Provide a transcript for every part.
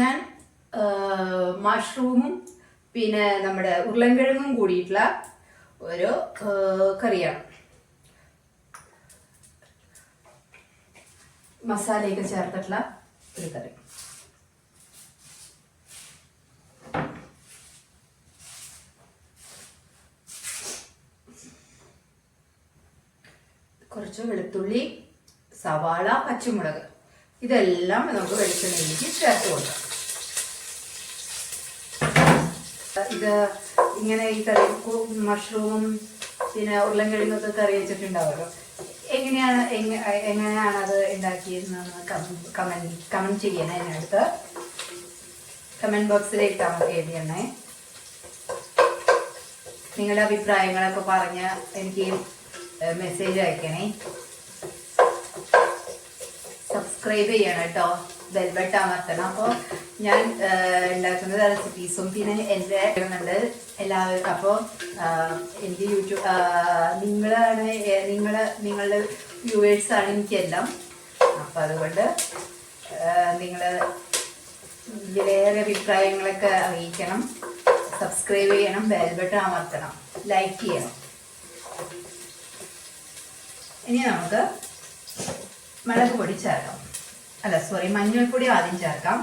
ഞാൻ മഷ്റൂമും പിന്നെ നമ്മുടെ ഉരുളൻകിഴങ്ങും കൂടിയിട്ടുള്ള ഒരു കറിയാണ്. മസാലയൊക്കെ ചേർത്തിട്ടുള്ള ഒരു കറി. കുറച്ച് വെളുത്തുള്ളി സവാള പച്ചമുളക്. ഇതെല്ലാം നമുക്ക് വെളിച്ചെണ്ണയിലേക്ക് ചേർത്ത് കൊടുക്കാം. ഇത് ഇങ്ങനെ ഈ കറി മഷ്റൂമും പിന്നെ ഉരുളൻകിഴങ്ങൊക്കെ കറി വെച്ചിട്ടുണ്ടാവുമല്ലോ. എങ്ങനെയാണ് എങ്ങനെയാണ് അത് ഉണ്ടാക്കിയതെന്ന് കമന്റ് കമന്റ് ചെയ്യണേ അതിനടുത്ത് കമന്റ് ബോക്സിലേക്ക് മതി എഴുതിയണേ നിങ്ങളുടെ അഭിപ്രായങ്ങളൊക്കെ പറഞ്ഞ് എനിക്ക് മെസ്സേജ് അയക്കണേ. സബ്സ്ക്രൈബ് ചെയ്യണം കേട്ടോ. ബെൽബട്ട് അമർത്തണം അപ്പോൾ ഞാൻ ഉണ്ടാക്കുന്ന റെസിപ്പീസും പിന്നെ എന്റെ ഇടുന്നുണ്ട് എല്ലാവർക്കും. അപ്പോൾ എനിക്ക് യൂട്യൂബ് നിങ്ങളാണ് നിങ്ങൾ നിങ്ങളുടെ വ്യൂവേഴ്സാണ് എനിക്കെല്ലാം. അപ്പോൾ അതുകൊണ്ട് നിങ്ങൾ വിലയേറെ അഭിപ്രായങ്ങളൊക്കെ അറിയിക്കണം. സബ്സ്ക്രൈബ് ചെയ്യണം. ബെൽബട്ട് അമർത്തണം ലൈക്ക് ചെയ്യണം. ഇനി നമുക്ക് മുളക് പൊടി ചേർക്കാം. അല്ല സോറി മഞ്ഞൾപ്പൊടി ആദ്യം ചേർക്കാം.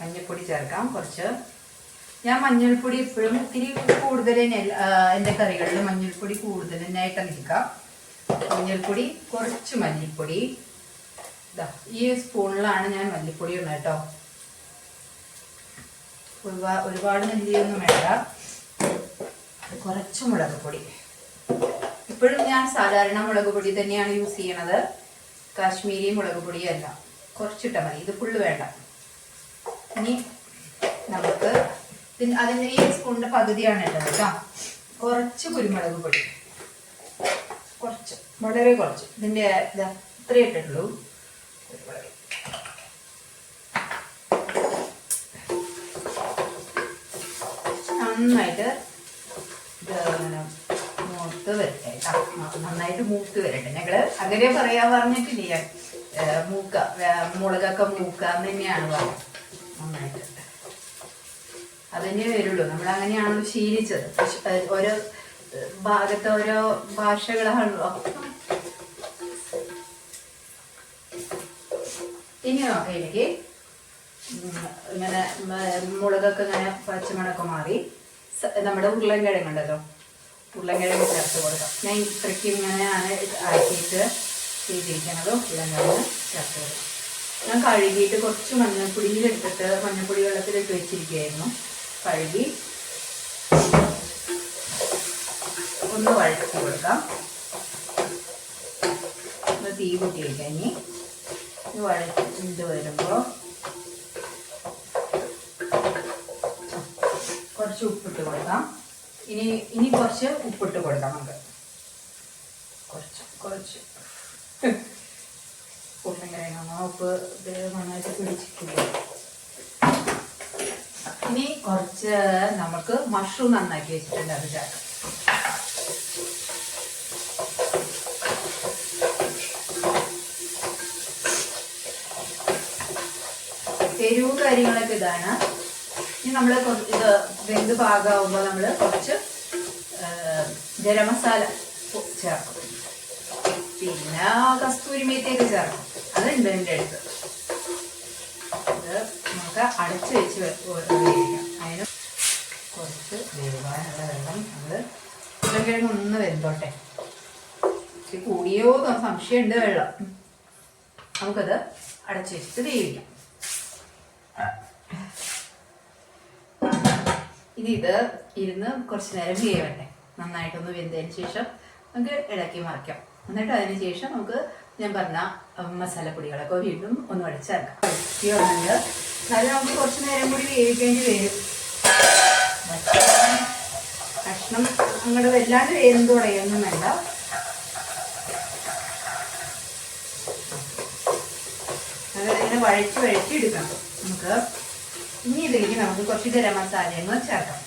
മഞ്ഞൾപ്പൊടി ചേർക്കാം കുറച്ച്. ഞാൻ മഞ്ഞൾപ്പൊടി എപ്പോഴും ഇത്തിരി കൂടുതൽ എന്റെ കറികളിൽ മഞ്ഞൾപ്പൊടി കൂടുതൽ തന്നെയായിട്ട് നിൽക്കാം മഞ്ഞൾപ്പൊടി കുറച്ച് മല്ലിപ്പൊടി. ഈ സ്പൂണിലാണ് ഞാൻ മല്ലിപ്പൊടി ഉള്ളത് കേട്ടോ. ഒരുപാട് ഒരുപാട് നെല്ലിയൊന്നും വേണ്ട. കുറച്ച് മുളക് പൊടി. ഇപ്പോഴും ഞാൻ സാധാരണ മുളക് പൊടി തന്നെയാണ് യൂസ് ചെയ്യണത്. കാശ്മീരി മുളക് പൊടിയല്ല കുറച്ചിട്ട മതി. ഇത് ഫുള്ള് വേണ്ട. ഇനി നമുക്ക് അതിന്റെ ഈ സ്പൂണിന്റെ പകുതിയാണ് ഉള്ളത് കേട്ടോ. കുറച്ച് കുരുമുളക് പൊടി. കുറച്ച്. വളരെ കുറച്ച്. ഇതിന്റെ ഇത് ഇത്രയേ ഇട്ടുള്ളൂ നന്നായിട്ട് ഇത് ഇങ്ങനെ മൂത്ത് വരട്ടെ ആ, ന- നന്നായിട്ട് മൂത്ത് വരട്ടെ. ഞങ്ങൾ അങ്ങനെ പറയാൻ പറഞ്ഞിട്ടില്ല ഞാൻ. മൂക്ക മുളകൊക്കെ മൂക്കാന്ന് തന്നെയാണ് പറയുന്നത് നന്നായിട്ട് അതന്നെ വരുള്ളൂ. നമ്മൾ അങ്ങനെയാണല്ലോ ശീലിച്ചത് ഓരോ ഭാഗത്തെ ഓരോ ഭാഷകളാണല്ലോ. ഇനി എനിക്ക് ഇങ്ങനെ മുളകൊക്കെ ഇങ്ങനെ പച്ചമുളക് മാറി. നമ്മുടെ ഉരുളൻ ഉരുളൻകിഴങ്ങുണ്ടല്ലോ. ഉരുളൻകിഴങ്ങ് ചേർത്ത് കൊടുക്കാം. ഞാൻ ഇത്രയ്ക്ക് ഇങ്ങനെയാണ് ആക്കിയിട്ട് ചെയ്തിരിക്കുന്നത് ഉരുളക്കിഴങ്ങ് ചേർത്ത് കൊടുക്കാം. ഞാൻ കഴുകിയിട്ട് കുറച്ച് മഞ്ഞൾപ്പൊടിയിലെടുത്തിട്ട് മഞ്ഞൾപ്പൊടി വെള്ളത്തിലിട്ട് വെച്ചിരിക്കുകയായിരുന്നു. കഴുകി ഒന്ന് വഴറ്റി കൊടുക്കാം. ഒന്ന് തീ കൂട്ടി വയ്ക്കാം ഇനി? ഇത് വഴറ്റി വരുമ്പോൾ കുറച്ച് ഉപ്പിട്ട് കൊടുക്കാം. ഇനി ഇനി കുറച്ച് ഉപ്പിട്ട് കൊടുക്കാം നമുക്ക്. കുറച്ച് കുറച്ച്. ഉപ്പിങ്ങനെ ഉപ്പ് ഇത് നന്നായിട്ട് പിടിച്ചിട്ടില്ല ഇനി കുറച്ച് നമുക്ക് മഷ്റൂം നന്നാക്കി വെച്ചിട്ടുണ്ട് അത് ചേർക്കാം. എരിവ് കാര്യങ്ങളൊക്കെ ഇതാണ്. ഇനി നമ്മൾ ഇത് വെന്ത് പാകമാകുമ്പോൾ നമ്മൾ കുറച്ച് ഗരം മസാല ചേർക്കും. പിന്നെ കസ്തൂരി മേത്തിയൊക്കെ ചേർക്കും. അതുണ്ട് എന്റെ അടുത്ത്. ഇത് നമുക്ക് അടച്ച് വെച്ച് അതിന് കുറച്ച് വേവാനുള്ള വെള്ളം നമ്മൾ ഉരുളക്കിഴങ്ങ് ഒന്ന് വെന്തോട്ടെ. കൂടിയോ സംശയമുണ്ട് വെള്ളം. നമുക്കത് അടച്ച് വെച്ചിട്ട് വേവിക്കാം. ഇനി ഇത് ഇരുന്ന് കുറച്ച് നേരം വേവട്ടെ. നന്നായിട്ടൊന്ന് വെന്തതിന് ശേഷം നമുക്ക് ഇളക്കി മറിക്കാം. എന്നിട്ട് അതിന് ശേഷം നമുക്ക് ഞാൻ പറഞ്ഞ മസാലപ്പൊടികളൊക്കെ വീണ്ടും ഒന്ന് അടിച്ചേർക്കാം വഴറ്റിയുണ്ട് നമുക്ക് കുറച്ച് നേരം കൂടി വേവിക്കേണ്ടി വരും. കഷ്ണം അങ്ങോട്ട് വല്ലാണ്ട് വേഗം തുടയൊന്നും വേണ്ട. അതിങ്ങനെ വഴറ്റി വഴറ്റി നമുക്ക് ഇനി ഇതിലേക്ക് നമുക്ക് കുറച്ച് ഗരം മസാലയും കൂടെ ചേർക്കാം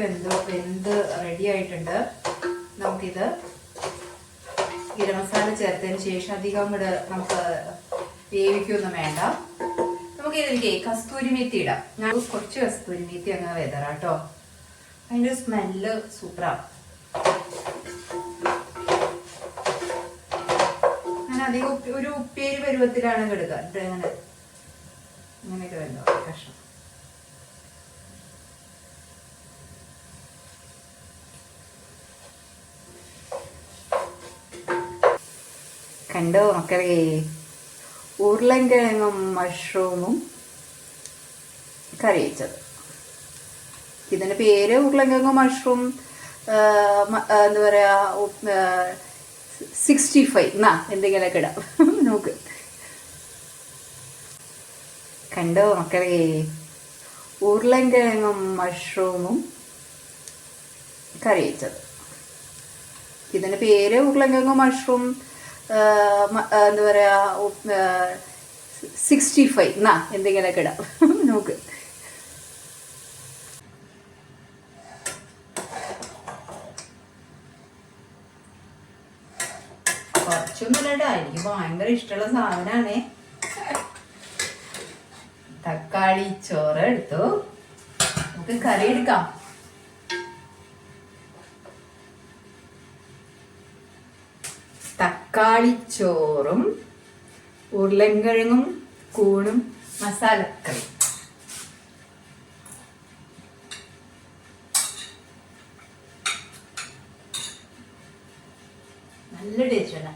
വെന്ത് വെന്ത് റെഡി ആയിട്ടുണ്ട്? നമുക്കിത് ഗരം മസാല ചേർത്തതിന് ശേഷം അധികം കൂടെ നമുക്ക് വേവിക്കൊന്നും വേണ്ട. നമുക്ക് ഇതിലേക്ക് കസ്തൂരി മേത്തി ഇടാം. ഞാൻ കുറച്ച് കസ്തൂരി മേത്തി അങ്ങ് വെതറാം കേട്ടോ. അതിന്റെ സ്മെല്ല് സൂപ്പറാണ് ഞാൻ അധികം ഒരു ഉപ്പേരി പരുവത്തിലാണ് എടുക്കുക ഇത് അങ്ങനെ അങ്ങനെയൊക്കെ വേണ്ടോ കഷ്ണം. കണ്ടോ മക്കളെ ഉരുളൻകിഴങ്ങും മഷ്റൂമും കറി വെച്ചത്. ഇതിന്റെ പേര് ഉരുളൻകിഴങ്ങും മഷ്റൂം എന്താ പറയുക സിക്സ്റ്റി ഫൈവ് എന്നാ എന്തെങ്കിലുമൊക്കെ ഇടാം. നോക്ക് കണ്ടോ മക്കളെ ഉരുളൻകിഴങ്ങും മഷ്റൂമും കറി വെച്ചത്. ഇതിന്റെ പേര് ഉരുളൻകിഴങ്ങും മഷ്റൂം എന്താ പറയുക സിക്സ്റ്റി ഫൈവ് എന്നാ എന്തെങ്കിലുമൊക്കെ ഇടാം. നോക്ക് കുറച്ചൊന്നുമില്ലടാ എനിക്ക് ഭയങ്കര ഇഷ്ടമുള്ള സാധനമാണേ തക്കാളി ചോറ് എടുത്തു. നമുക്ക് കറി എടുക്കാം. തക്കാളി ചോറും ഉരുളൻകിഴങ്ങും കൂണും മസാലക്കറി നല്ല ടേസ്റ്റ് ആണ്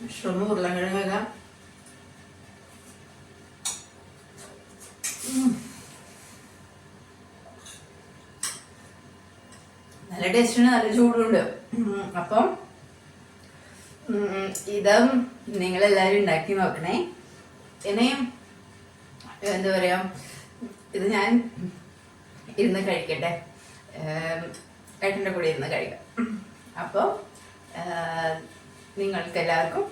മഷ്റൂം ഉരുളൻകിഴങ്ങൊക്കെ നല്ല ടേസ്റ്റാണ് നല്ല ചൂടുണ്ട്. അപ്പം ഇത് നിങ്ങളെല്ലാവരും ഉണ്ടാക്കി നോക്കണേ. ഇനിയും എന്താ പറയാ ഇത് ഞാൻ ഇരുന്ന് കഴിക്കട്ടെ. ഏട്ടന്റെ കൂടെ ഇരുന്ന് കഴിക്കാം. അപ്പോൾ നിങ്ങൾക്ക് എല്ലാവർക്കും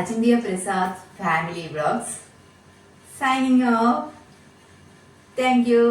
Ajinthya Prasad family vlogs signing off. Thank you.